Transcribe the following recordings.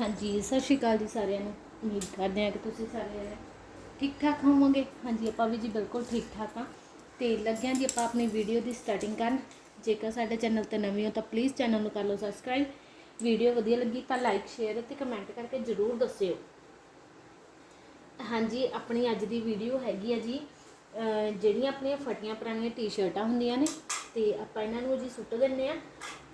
ਹਾਂਜੀ, ਸਤਿ ਸ਼੍ਰੀ ਅਕਾਲ ਜੀ ਸਾਰਿਆਂ ਨੂੰ। ਉਮੀਦ ਕਰਦੇ ਹਾਂ ਕਿ ਤੁਸੀਂ ਸਾਰੇ ਜਣੇ ਠੀਕ ਠਾਕ ਹੋਵੋਗੇ। ਹਾਂਜੀ, ਆਪਾਂ ਵੀ ਜੀ ਬਿਲਕੁਲ ਠੀਕ ਠਾਕ ਹਾਂ। ਤੇ ਲੱਗਿਆ ਜੀ ਆਪਾਂ ਆਪਣੀ ਵੀਡੀਓ ਦੀ ਸਟਾਰਟਿੰਗ ਕਰਨ। ਜੇਕਰ ਸਾਡੇ ਚੈਨਲ ਤੇ ਨਵੇਂ ਹੋ ਤਾਂ ਪਲੀਜ਼ ਚੈਨਲ ਨੂੰ ਕਰ ਲਓ ਸਬਸਕ੍ਰਾਈਬ ਵੀਡੀਓ ਵਧੀਆ ਲੱਗੀ ਤਾਂ ਲਾਈਕ ਸ਼ੇਅਰ ਤੇ ਕਮੈਂਟ ਕਰਕੇ ਜਰੂਰ ਦੱਸਿਓ। ਹਾਂਜੀ, ਆਪਣੀ ਅੱਜ ਦੀ ਵੀਡੀਓ ਹੈਗੀ ਆ ਜੀ ਜਿਹੜੀਆਂ ਆਪਣੀਆਂ ਫਟੀਆਂ ਪੁਰਾਣੀਆਂ ਟੀ-ਸ਼ਰਟਾਂ ਹੁੰਦੀਆਂ ਨੇ, ਤੇ ਆਪਾਂ ਇਹਨਾਂ ਨੂੰ ਜੀ ਸੁੱਟ ਦਿੰਨੇ ਆ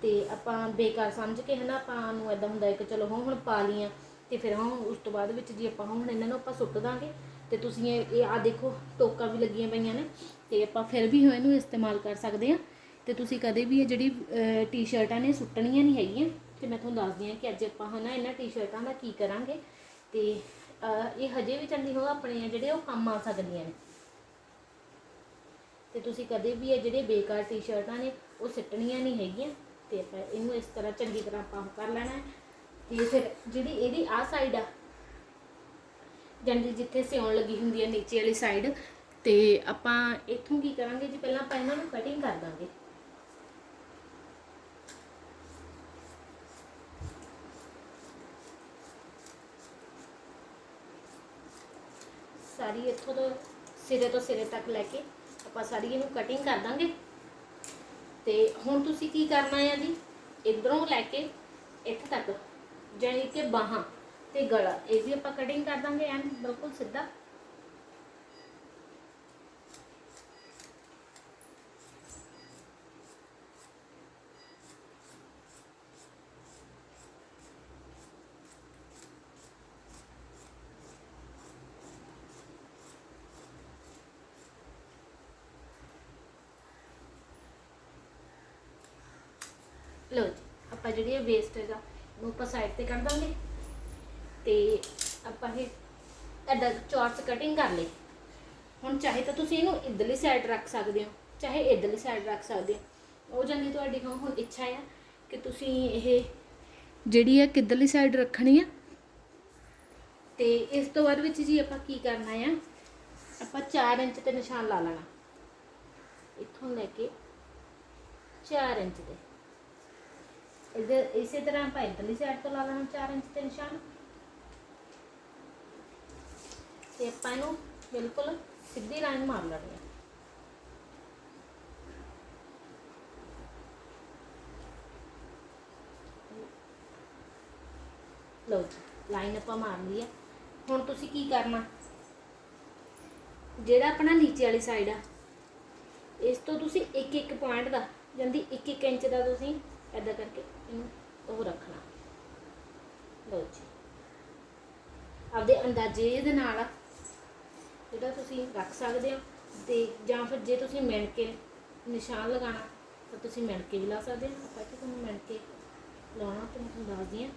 ਤੇ ਆਪਾਂ ਬੇਕਾਰ ਸਮਝ ਕੇ ਹਨਾ ਆਪਾਂ ਨੂੰ ਇਦਾਂ ਹੁੰਦਾ ਹੈ ਕਿ ਚਲੋ ਹੁਣ ਹੁਣ ਪਾ ਲੀਆਂ ਤੇ ਫਿਰ ਹੁਣ ਉਸ ਤੋਂ ਬਾਅਦ ਵਿੱਚ ਜੀ ਆਪਾਂ ਹੁਣ ਇਹਨਾਂ ਨੂੰ ਆਪਾਂ ਸੁੱਟ ਦਾਂਗੇ ਤੇ ਤੁਸੀਂ ਇਹ ਇਹ ਆ ਦੇਖੋ ਟੋਕਾਂ ਵੀ ਲੱਗੀਆਂ ਪਈਆਂ ਨੇ ਤੇ ਆਪਾਂ ਫਿਰ ਵੀ ਇਹਨੂੰ ਇਸਤੇਮਾਲ ਕਰ ਸਕਦੇ ਆ ਤੇ ਤੁਸੀਂ ਕਦੇ ਵੀ ਇਹ ਜਿਹੜੀ ਟੀ-ਸ਼ਰਟਾਂ ਨੇ ਸੁੱਟਣੀਆਂ ਨਹੀਂ ਹੈਗੀਆਂ। ਤੇ ਮੈਂ ਤੁਹਾਨੂੰ ਦੱਸਦੀ ਆ ਕਿ ਅੱਜ ਆਪਾਂ ਹਨਾ ਇਹਨਾਂ ਟੀ-ਸ਼ਰਟਾਂ ਦਾ ਕੀ ਕਰਾਂਗੇ। ਤੇ ਇਹ ਹਜੇ ਵੀ ਚੰਗੀ ਹੋ ਆਪਣੇ ਜਿਹੜੇ ਉਹ ਕੰਮ ਆ ਸਕਦੀਆਂ ਨੇ। ਤੇ ਤੁਸੀਂ ਕਦੇ ਵੀ ਇਹ ਜਿਹੜੇ ਬੇਕਾਰ ਟੀ-ਸ਼ਰਟਾਂ ਨੇ ਉਹ ਸਿੱਟਣੀਆਂ ਨਹੀਂ ਹੈਗੀਆਂ। ਤੇ ਆਪਾਂ ਇਹਨੂੰ ਇਸ ਤਰ੍ਹਾਂ ਚੰਗੀ ਤਰ੍ਹਾਂ ਆਪਾਂ ਕਰ ਲੈਣਾ ਤੇ ਫਿਰ ਜਿਹੜੀ ਇਹਦੀ ਆਹ ਸਾਈਡ ਆ ਜਾਂਦੀ ਜਿੱਥੇ ਸਿਉਣ ਲੱਗੀ ਹੁੰਦੀ ਹੈ ਨੀਚੇ ਵਾਲੀ ਸਾਈਡ ਤੇ ਆਪਾਂ ਇੱਥੋਂ ਕੀ ਕਰਾਂਗੇ ਜੀ? ਪਹਿਲਾਂ ਆਪਾਂ ਇਹਨਾਂ ਨੂੰ ਕਟਿੰਗ ਕਰ ਦਾਂਗੇ। ਸਾਰੀ ਇੱਥੋਂ ਤੋਂ ਸਿਰੇ ਤੋਂ ਸਿਰੇ ਤੱਕ ਲੈ ਕੇ ਆਪਾਂ ਸਾਰੀ ਇਹਨੂੰ ਕਟਿੰਗ ਕਰ ਦਾਂਗੇ। ਤੇ ਹੁਣ ਤੁਸੀਂ ਕੀ ਕਰਨਾ ਹੈ ਜੀ? ਇਧਰੋਂ ਲੈ ਕੇ ਇੱਥੇ ਤੱਕ ਜਾਨੀ ਕਿ ਬਾਹਾਂ ਤੇ ਗਲਾ। ਇਹ ਵੀ ਆਪਾਂ ਕਟਿੰਗ ਕਰ ਦਾਂਗੇ, ਐਨ ਬਿਲਕੁਲ ਸਿੱਧਾ। ਲਓ ਜੀ, ਆਪਾਂ ਜਿਹੜੀ ਇਹ ਵੇਸਟੇਜ ਆ ਉਹਨੂੰ ਆਪਾਂ ਸਾਈਡ ਤੇ ਕੱਢ ਦਾਂਗੇ ਤੇ ਆਪਾਂ ਇਹ ਐਡਾ ਚੌਰਸ ਕਟਿੰਗ ਕਰ ਲਈ। ਹੁਣ ਚਾਹੇ ਤਾਂ ਤੁਸੀਂ ਇਹਨੂੰ ਇਧਰਲੀ ਸਾਈਡ ਰੱਖ ਸਕਦੇ ਹੋ, ਚਾਹੇ ਇਧਰਲੀ ਸਾਈਡ ਰੱਖ ਸਕਦੇ ਹੋ। ਉਹ ਜਾਂਦੀ ਤੁਹਾਡੀ ਹੁਣ ਹੁਣ ਇੱਛਾ ਆ ਕਿ ਤੁਸੀਂ ਇਹ ਜਿਹੜੀ ਆ ਕਿੱਧਰਲੀ ਸਾਈਡ ਰੱਖਣੀ ਆ। ਤੇ ਇਸ ਤੋਂ ਬਾਅਦ ਵਿੱਚ ਜੀ ਆਪਾਂ ਕੀ ਕਰਨਾ ਆ, ਆਪਾਂ 4 ਇੰਚ ਤੇ ਨਿਸ਼ਾਨ ਲਾ ਲੈਣਾ। ਇੱਥੋਂ ਲੈ ਕੇ 4 ਇੰਚ ਤੇ। ਇਧਰ ਇਸੇ ਤਰ੍ਹਾਂ ਆਪਾਂ ਇਧਰਲੀ ਸਾਈਡ ਤੋਂ ਲਾ ਲੈਣਾ 4 ਇੰਚ ਤੇ ਨਿਸ਼ਾਨ ਤੇ ਆਪਾਂ ਇਹਨੂੰ ਬਿਲਕੁਲ ਸਿੱਧੀ ਲਾਈਨ ਮਾਰ ਲੈਣੀ ਹੈ ਲਓ ਜੀ ਲਾਈਨ ਆਪਾਂ ਮਾਰ ਲਈ ਹੈ ਹੁਣ ਤੁਸੀਂ ਕੀ ਕਰਨਾ? ਜਿਹੜਾ ਆਪਣਾ ਨੀਚੇ ਵਾਲੀ ਸਾਈਡ ਆ, ਇਸ ਤੋਂ ਤੁਸੀਂ ਇੱਕ ਇੱਕ ਪੁਆਇੰਟ ਦਾ, ਜਾਂਦੀ ਇੱਕ ਇੱਕ ਇੰਚ ਦਾ ਤੁਸੀਂ ਐਦਾਂ ਕਰਕੇ ਇਹਨੂੰ ਉਹ ਰੱਖਣਾ। ਲਓ ਜੀ। ਆਪਦੇ ਅੰਦਾਜ਼ੇ ਦੇ ਨਾਲ ਜਿਹੜਾ ਤੁਸੀਂ ਰੱਖ ਸਕਦੇ ਹੋ ਤੇ ਜਾਂ ਫਿਰ ਜੇ ਤੁਸੀਂ ਮਿਣ ਕੇ ਨਿਸ਼ਾਨ ਲਗਾਉਣਾ, ਤਾਂ ਤੁਸੀਂ ਮਿਣ ਕੇ ਵੀ ਲਾ ਸਕਦੇ ਹੋ। ਆਪਾਂ ਕਿ ਤੁਹਾਨੂੰ ਮਿਣ ਕੇ ਲਾਉਣਾ, ਤੇ ਮੈਂ ਤੁਹਾਨੂੰ ਦੱਸਦੀ ਹਾਂ।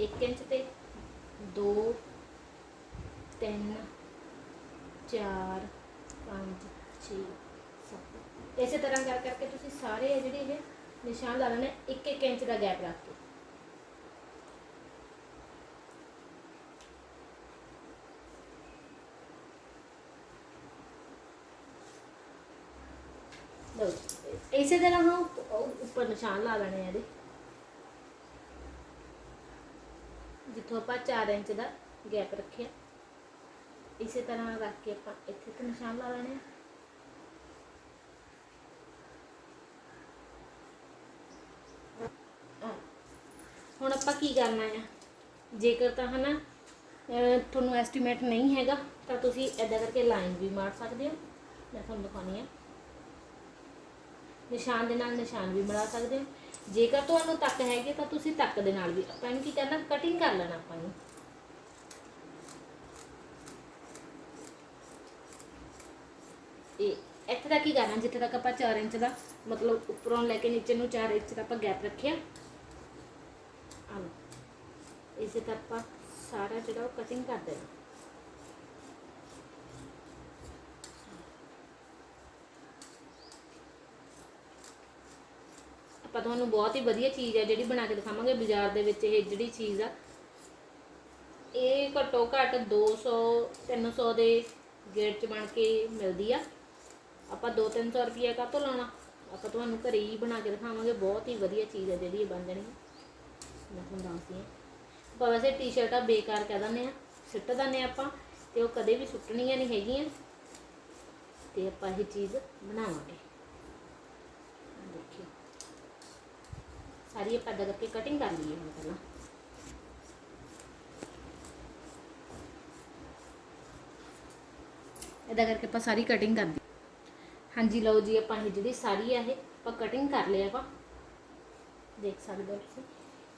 1 ਇੰਚ ਤੇ 2 3 4 5 6 7 ਇਸੇ ਤਰ੍ਹਾਂ ਕਰ ਕਰਕੇ ਤੁਸੀਂ ਸਾਰੇ ਜਿਹੜੇ ਇਹ ਨਿਸ਼ਾਨ ਲਾ ਲੈਣੇ 1 1 ਇੰਚ ਦਾ ਗੈਪ ਰੱਖ ਕੇ। ਲਓ ਇਸੇ ਤਰ੍ਹਾਂ ਹਾਂ ਉੱਪਰ ਨਿਸ਼ਾਨ ਲਾ ਲੈਣੇ ਆ ਇਹਦੇ। ਜਿੱਥੋਂ ਆਪਾਂ 4 ਇੰਚ ਦਾ ਗੈਪ ਰੱਖਿਆ। ਇਸੇ ਤਰ੍ਹਾਂ ਰੱਖ ਕੇ ਆਪਾਂ ਇੱਥੇ ਤੇ ਨਿਸ਼ਾਨ ਲਾ ਲੈਣੇ ਆ। ਆਪਾਂ ਕੀ ਕਰਨਾ ਆ ਜੇਕਰ ਤਾਂ ਹਨਾ ਤੁਹਾਨੂੰ ਐਸਟੀਮੇਟ ਨਹੀਂ ਹੈਗਾ, ਤਾਂ ਤੁਸੀਂ ਐਦਾਂ ਕਰਕੇ ਲਾਈਨ ਵੀ ਮਾਰ ਸਕਦੇ ਹੋ। ਮੈਂ ਤੁਹਾਨੂੰ ਦਿਖਾਉਣੀ ਆ। ਨਿਸ਼ਾਨ ਦੇ ਨਾਲ ਨਿਸ਼ਾਨ ਵੀ ਮਿਲਾ ਸਕਦੇ ਹੋ। ਜੇਕਰ ਤੁਹਾਨੂੰ ਤੱਕ ਹੈਗੇ, ਤਾਂ ਤੁਸੀਂ ਤੱਕ ਦੇ ਨਾਲ ਵੀ, ਆਪਾਂ ਇਹਨੂੰ ਕੀ ਕਰਨਾ ਕਟਿੰਗ ਕਰ ਲੈਣਾ ਆਪਾਂ ਨੂੰ ਇਹ ਇੱਥੇ ਤੱਕ ਹੀ ਕਰਨਾ, ਜਿੱਥੇ ਤੱਕ ਆਪਾਂ 4 ਇੰਚ ਦਾ, ਮਤਲਬ ਉੱਪਰੋਂ ਲੈ ਕੇ ਨੀਚੇ ਨੂੰ 4 ਇੰਚ ਦਾ ਆਪਾਂ ਗੈਪ ਰੱਖਿਆ। ਆ ਲਓ ਇਸੇ ਤਰ੍ਹਾਂ ਆਪਾਂ ਸਾਰਾ ਜਿਹੜਾ ਉਹ ਕਟਿੰਗ ਕਰ ਦੇਣਾ ਆਪਾਂ ਤੁਹਾਨੂੰ ਬਹੁਤ ਹੀ ਵਧੀਆ ਚੀਜ਼ ਹੈ ਜਿਹੜੀ ਬਣਾ ਕੇ ਦਿਖਾਵਾਂਗੇ ਬਾਜ਼ਾਰ ਦੇ ਵਿੱਚ ਇਹ ਜਿਹੜੀ ਚੀਜ਼ ਆ। ਇਹ ਘੱਟੋ ਘੱਟ 200 300 ਦੇ ਗੇਟ 'ਚ ਬਣ ਕੇ ਮਿਲਦੀ ਆ। ਆਪਾਂ 2-300 ਰੁਪਏ ਕਾਹਤੋਂ ਲਾਉਣਾ? ਆਪਾਂ ਤੁਹਾਨੂੰ ਘਰੇ ਹੀ ਬਣਾ ਕੇ ਦਿਖਾਵਾਂਗੇ। ਬਹੁਤ ਹੀ ਵਧੀਆ ਚੀਜ਼ ਹੈ ਜਿਹੜੀ ਇਹ ਬਣ ਜਾਣੀ ਹੈ। ਮੈਂ ਆਪਾਂ ਵੈਸੇ ਟੀ-ਸ਼ਰਟਾਂ ਬੇਕਾਰ ਕਹਿ ਦਿੰਦੇ ਆ ਸੁੱਟ ਦਿੰਦੇ ਆ ਆਪਾਂ ਤੇ ਉਹ ਕਦੇ ਵੀ ਸੁੱਟਣੀਆਂ ਨਹੀਂ ਹੈਗੀਆਂ। ਤੇ ਆਪਾਂ ਇਹ ਚੀਜ਼ ਬਣਾਵਾਂਗੇ। ਆਹ ਦੇਖਿਓ। ਸਾਰੀ ਆਪਾਂ ਏਦਾਂ ਕਰਕੇ ਕਟਿੰਗ ਕਰ ਲਈਏ ਹੁਣ ਪਹਿਲਾਂ। ਇਦਾਂ ਕਰਕੇ ਆਪਾਂ ਸਾਰੀ ਕਟਿੰਗ ਕਰ ਦੀ ਹਾਂਜੀ, ਲਓ ਜੀ, ਆਪਾਂ ਇਹ ਜਿਹੜੀ ਸਾਰੀ ਆ ਇਹ, ਆਪਾਂ ਕਟਿੰਗ ਕਰ ਲਿਆ ਆਪਾਂ ਦੇਖ ਸਕਦੇ ਹੋ ਤੁਸੀਂ।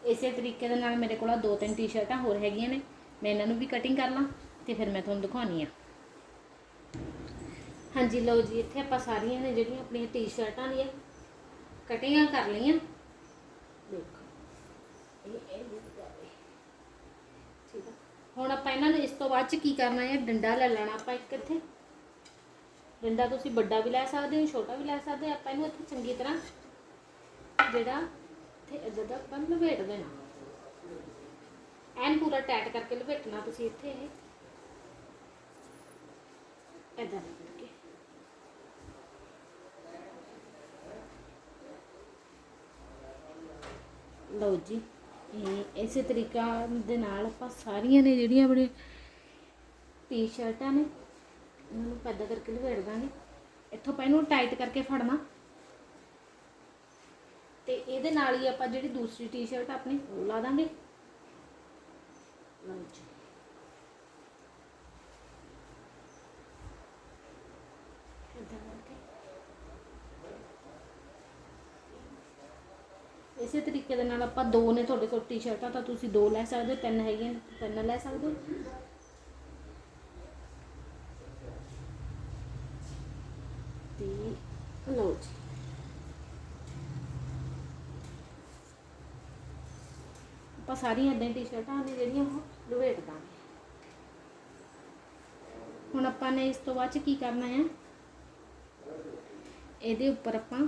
ਇਸੇ ਤਰੀਕੇ ਦੇ ਨਾਲ ਮੇਰੇ ਕੋਲ ਦੋ ਤਿੰਨ ਟੀ-ਸ਼ਰਟਾਂ ਹੋਰ ਹੈਗੀਆਂ ਨੇ। ਮੈਂ ਇਹਨਾਂ ਨੂੰ ਵੀ ਕਟਿੰਗ ਕਰ ਲਾਂ ਤੇ ਫਿਰ ਮੈਂ ਤੁਹਾਨੂੰ ਦਿਖਾਉਣੀ ਆ। ਹਾਂਜੀ, ਲਓ ਜੀ, ਇੱਥੇ ਆਪਾਂ ਸਾਰੀਆਂ ਨੇ ਜਿਹੜੀਆਂ ਆਪਣੀਆਂ ਟੀ-ਸ਼ਰਟਾਂ ਦੀਆਂ ਕਟਿੰਗਾਂ ਕਰ ਲਈਆਂ। ਦੇਖੋ, ਇਹ ਇਹ ਠੀਕ ਆ। ਹੁਣ ਆਪਾਂ ਇਹਨਾਂ ਨੂੰ ਇਸ ਤੋਂ ਬਾਅਦ ਚ ਕੀ ਕਰਨਾ ਹੈ? ਡੰਡਾ ਲੈ ਲੈਣਾ ਆਪਾਂ ਇੱਕ ਇੱਥੇ। ਡੰਡਾ ਤੁਸੀਂ ਵੱਡਾ ਵੀ ਲੈ ਸਕਦੇ ਹੋ, ਛੋਟਾ ਵੀ ਲੈ ਸਕਦੇ ਆਪਾਂ ਇਹਨੂੰ ਇੱਥੇ ਚੰਗੀ ਤਰ੍ਹਾਂ ਜਿਹੜਾ ਇੱਥੇ ਇੱਦਾਂ ਦਾ ਆਪਾਂ ਲਪੇਟ ਦੇਣਾ। ਐਨ ਪੂਰਾ ਟਾਈਟ ਕਰਕੇ ਲਪੇਟਣਾ ਤੁਸੀਂ ਇੱਥੇ ਇਹ। ਇੱਦਾਂ ਕਰਕੇ ਲਓ ਜੀ, ਇਹ ਇਸੇ ਤਰੀਕਾ ਦੇ ਨਾਲ ਆਪਾਂ ਸਾਰੀਆਂ ਨੇ ਜਿਹੜੀਆਂ ਆਪਣੇ ਟੀ-ਸ਼ਰਟਾਂ ਨੇ, ਇਹਨਾਂ ਨੂੰ ਪੈਦਾ ਕਰਕੇ ਲਪੇਟ ਦਾਂਗੇ। ਇੱਥੋਂ ਆਪਾਂ ਇਹਨੂੰ ਟਾਈਟ ਕਰਕੇ ਫੜਨਾ। ਇਹਦੇ ਨਾਲ ਹੀ ਆਪਾਂ ਜਿਹੜੀ ਦੂਸਰੀ ਟੀ-ਸ਼ਰਟ ਆਪਣੀ ਉਹ ਲਾ ਦਾਂਗੇ। ਲਓ ਜੀ ਇਸੇ ਤਰੀਕੇ ਦੇ ਨਾਲ ਆਪਾਂ ਦੋ ਨੇ ਤੁਹਾਡੇ ਕੋਲ ਟੀ-ਸ਼ਰਟਾਂ ਤਾਂ ਤੁਸੀਂ ਦੋ ਲੈ ਸਕਦੇ ਹੋ, ਤਿੰਨ ਹੈਗੀਆਂ, ਤਿੰਨ ਲੈ ਸਕਦੇ ਹੋ। ਤੇ ਲਓ ਜੀ। ਆਪਾਂ ਸਾਰੀਆਂ ਇਦਾਂ ਟੀ-ਸ਼ਰਟਾਂ ਨੇ ਜਿਹੜੀਆਂ ਉਹ ਲਵੇਟ ਦਾਂਗੇ। ਹੁਣ ਆਪਾਂ ਨੇ ਇਸ ਤੋਂ ਬਾਅਦ ਚ ਕੀ ਕਰਨਾ ਹੈ ਇਹਦੇ ਉੱਪਰ ਆਪਾਂ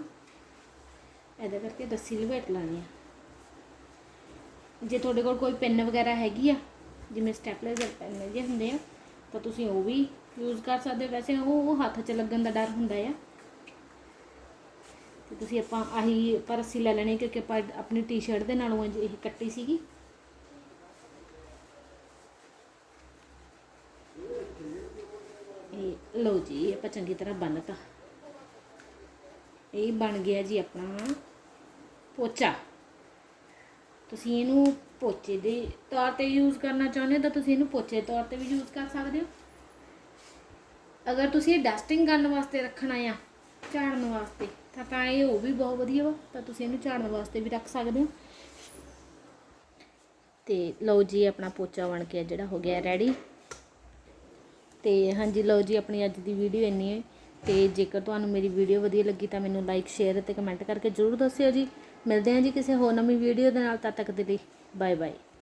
ਇਹਦਾ ਕਰਕੇ ਰੱਸੀ ਲਵੇਟ ਲਾਣੀ ਆ। ਜੇ ਤੁਹਾਡੇ ਕੋਲ ਕੋਈ ਪੈਨ ਵਗੈਰਾ ਹੈਗੀ ਆ, ਜਿਵੇਂ ਸਟੈਪਲਰ ਪੈਨ ਜਿਹੇ ਹੁੰਦੇ ਆ, ਤਾਂ ਤੁਸੀਂ ਉਹ ਵੀ ਯੂਜ਼ ਕਰ ਸਕਦੇ ਹੋ। ਵੈਸੇ ਉਹ ਉਹ ਹੱਥ 'ਚ ਲੱਗਣ ਦਾ ਡਰ ਹੁੰਦਾ ਆ। ਤੇ ਤੁਸੀਂ ਆਪਾਂ ਆਹੀ ਪਰ ਰੱਸੀ ਲੈ ਲੈਣੀ ਕਿਉਂਕਿ ਆਪਾਂ ਆਪਣੀ ਟੀ-ਸ਼ਰਟ ਦੇ ਨਾਲੋਂ ਇਹ ਕੱਟੀ ਸੀਗੀ। ਇਹ ਲਓ ਜੀ, ਆਪਾਂ ਚੰਗੀ ਤਰ੍ਹਾਂ ਬੰਨਤਾ ਇਹ ਬਣ ਗਿਆ ਜੀ ਆਪਣਾ ਪੋਚਾ। ਤੁਸੀਂ ਇਹਨੂੰ ਪੋਚੇ ਦੇ ਤੌਰ ਤੇ ਯੂਜ਼ ਕਰਨਾ ਚਾਹੁੰਦੇ ਹੋ ਤਾਂ ਤੁਸੀਂ ਇਹਨੂੰ ਪੋਚੇ ਦੇ ਤੌਰ ਤੇ ਵੀ ਯੂਜ਼ ਕਰ ਸਕਦੇ ਹੋ। ਅਗਰ ਤੁਸੀਂ ਇਹ ਡਸਟਿੰਗ ਕਰਨ ਵਾਸਤੇ ਰੱਖਣਾ ਆ, ਝਾੜਨ ਵਾਸਤੇ ਤਾਂ ਤਾਂ ਇਹ ਉਹ ਵੀ ਬਹੁਤ ਵਧੀਆ ਵਾ, ਤਾਂ ਤੁਸੀਂ ਇਹਨੂੰ ਝਾੜਨ ਵਾਸਤੇ ਵੀ ਰੱਖ ਸਕਦੇ ਹੋ। ਤੇ ਲਓ ਜੀ, ਆਪਣਾ ਪੋਚਾ ਬਣ ਕੇ ਜਿਹੜਾ ਹੋ ਗਿਆ ਰੈਡੀ ਤੇ ਹਾਂਜੀ, ਲਓ ਜੀ, ਆਪਣੀ ਅੱਜ ਦੀ ਵੀਡੀਓ ਇੰਨੀ ਹੈ। ਤੇ ਜੇਕਰ ਤੁਹਾਨੂੰ ਮੇਰੀ ਵੀਡੀਓ ਵਧੀਆ ਲੱਗੀ, ਤਾਂ ਮੈਨੂੰ ਲਾਈਕ ਸ਼ੇਅਰ ਅਤੇ ਕਮੈਂਟ ਕਰਕੇ ਜ਼ਰੂਰ ਦੱਸਿਓ ਜੀ। ਮਿਲਦੇ ਹਾਂ ਜੀ ਕਿਸੇ ਹੋਰ ਨਵੀਂ ਵੀਡੀਓ ਦੇ ਨਾਲ, ਤਦ ਤੱਕ ਦੇ ਲਈ ਬਾਏ ਬਾਏ